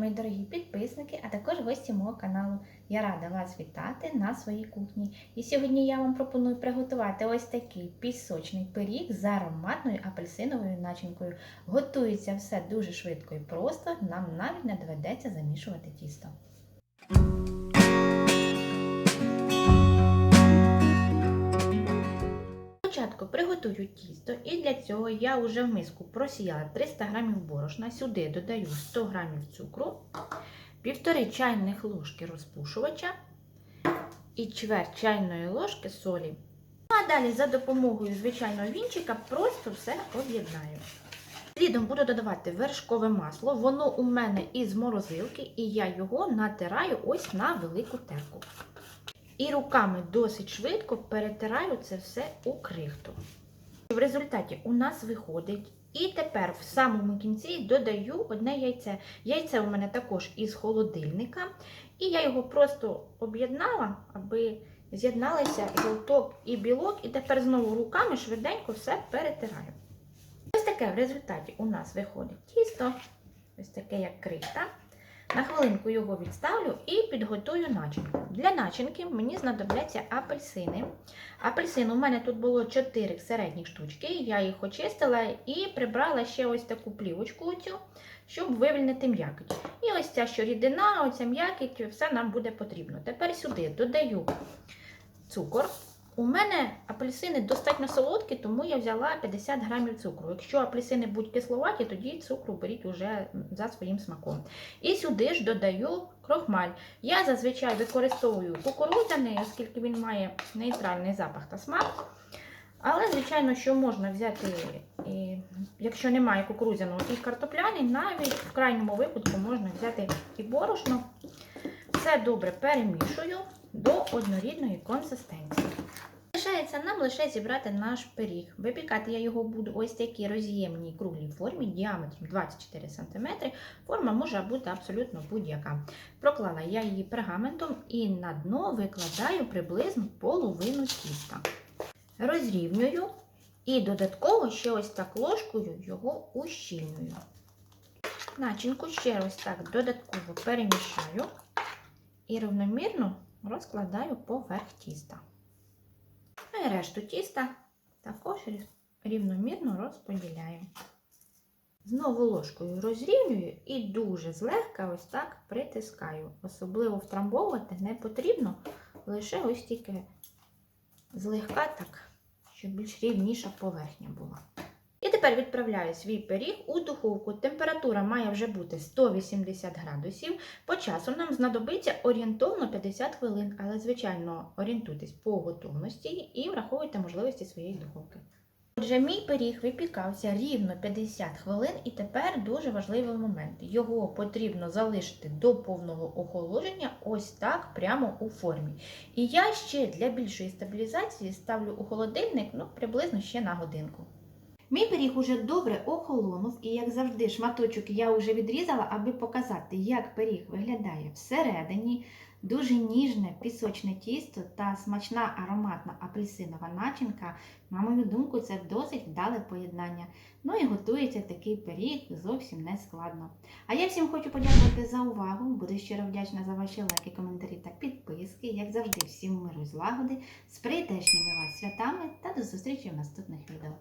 мої дорогі підписники, а також гості мого каналу. Я рада вас вітати на своїй кухні. І сьогодні я вам пропоную приготувати ось такий пісочний пиріг з ароматною апельсиновою начинкою. Готується все дуже швидко і просто, нам навіть не доведеться замішувати тісто. Спочатку приготую тісто і для цього я вже в миску просіяла 300 г борошна, сюди додаю 100 г цукру, 1,5 чайних ложки розпушувача і чверть чайної ложки солі. Ну, а далі за допомогою звичайного вінчика просто все об'єднаю. Слідом буду додавати вершкове масло, воно у мене із морозилки, і я його натираю ось на велику терку. І руками досить швидко перетираю це все у крихту. В результаті у нас виходить. І тепер в самому кінці додаю одне яйце. Яйце у мене також із холодильника. І я його просто об'єднала, аби з'єдналися жовток і білок. І тепер знову руками швиденько все перетираю. Ось таке в результаті у нас виходить тісто, ось таке як крихта. На хвилинку його відставлю і підготую начинку. Для начинки мені знадобляться апельсини. Апельсин у мене тут було 4 середніх штучки, я їх очистила і прибрала ще ось таку плівочку, цю, щоб вивільнити м'якоть. І ось ця що рідина, оця м'якоть, все нам буде потрібно. Тепер сюди додаю цукор. У мене апельсини достатньо солодкі, тому я взяла 50 грамів цукру. Якщо апельсини будуть кисловаті, тоді цукру беріть уже за своїм смаком. І сюди ж додаю крохмаль. Я зазвичай використовую кукурудзяний, оскільки він має нейтральний запах та смак. Але, звичайно, що можна взяти, якщо немає кукурудзяного і картопляний, навіть в крайньому випадку можна взяти і борошно. Все добре перемішую до однорідної консистенції. Залишається нам лише зібрати наш пиріг. Випікати я його буду ось такій роз'ємній круглій формі діаметром 24 см. Форма може бути абсолютно будь-яка. Проклала я її пергаментом і на дно викладаю приблизно половину тіста. Розрівнюю і додатково ще ось так ложкою його ущільнюю. Начинку ще ось так додатково перемішаю і рівномірно розкладаю поверх тіста. Ну і решту тіста також рівномірно розподіляю. Знову ложкою розрівнюю і дуже злегка ось так притискаю. Особливо втрамбовувати не потрібно, лише ось тільки злегка так, щоб більш рівніша поверхня була. Тепер відправляю свій пиріг у духовку. Температура має вже бути 180 градусів. По часу нам знадобиться орієнтовно 50 хвилин, але, звичайно, орієнтуйтесь по готовності і враховуйте можливості своєї духовки. Отже, мій пиріг випікався рівно 50 хвилин, і тепер дуже важливий момент. Його потрібно залишити до повного охолодження, ось так, прямо у формі. І я ще для більшої стабілізації ставлю у холодильник ну, приблизно ще на годинку. Мій пиріг уже добре охолонув, і, як завжди, шматочок я вже відрізала, аби показати, як пиріг виглядає всередині. Дуже ніжне пісочне тісто та смачна ароматна апельсинова начинка. На мою думку, це досить вдале поєднання. Ну і готується такий пиріг зовсім не складно. А я всім хочу подякувати за увагу. Буду щиро вдячна за ваші лайки, коментарі та підписки. Як завжди, всім миру і злагоди, з прийдешніми вас святами та до зустрічі в наступних відео.